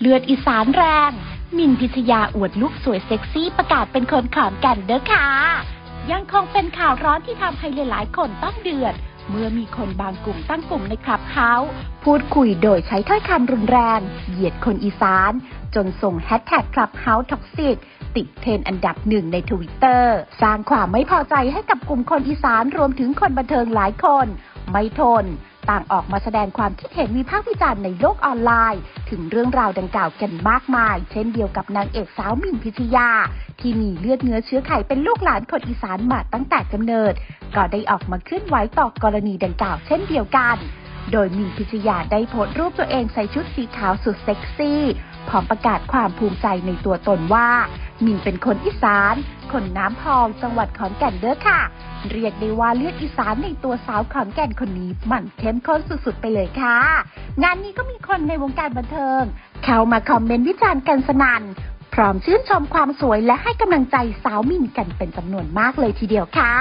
เลือดอีสานแรง มินพิชยาอวดลุกสวยเซ็กซี่ประกาศเป็นคนขอนแก่นเด้อค่ะ ยังคงเป็นข่าวร้อนที่ทำให้หลายๆ คนต้องเดือด เมื่อมีคนบางกลุ่มตั้งกลุ่มในคลับเฮาส์พูดคุยโดยใช้ถ้อยคำรุนแรง เหยียดคนอีสาน จนส่งแฮชแท็กคลับเฮาส์ท็อกซิกติดเทรนอันดับหนึ่งในทวิตเตอร์สร้างความไม่พอใจให้กับกลุ่มคนอีสานรวมถึงคนบันเทิงหลายคน ไม่ทน ต่างออกมาแสดงความคิดเห็นวิพากษ์วิจารณ์ในโลกออนไลน์ ถึงเรื่องราวดังกล่าวกันมากมาย เช่นเดียวกับนางเอกสาวมินพิชยา ที่มีเลือดเนื้อเชื้อไขเป็นลูกหลานคนอีสานมาตั้งแต่กำเนิด ก็ได้ออกมาเคลื่อนไหวต่อกรณีดังกล่าวเช่นเดียวกัน โดยมินพิชยาได้โพสต์รูปตัวเองใส่ชุดสีขาวสุดเซ็กซี่พร้อมประกาศความภูมิใจในตัวตนว่า มินเป็นคนอีสาน คนน้ำพองจังหวัดขอนแก่นเด้อค่ะ เรียกได้ว่าเลือดอีสานในตัวสาวขอนแก่นคนนี้ มันเข้มข้นสุดๆไปเลยค่ะ งานนี้ก็มีคนในวงการบันเทิง เข้ามาคอมเมนต์วิจารณ์กันสนั่นพร้อมชื่นชมความสวยและให้กำลังใจสาวมินกันเป็นจำนวนมากเลยทีเดียวค่ะ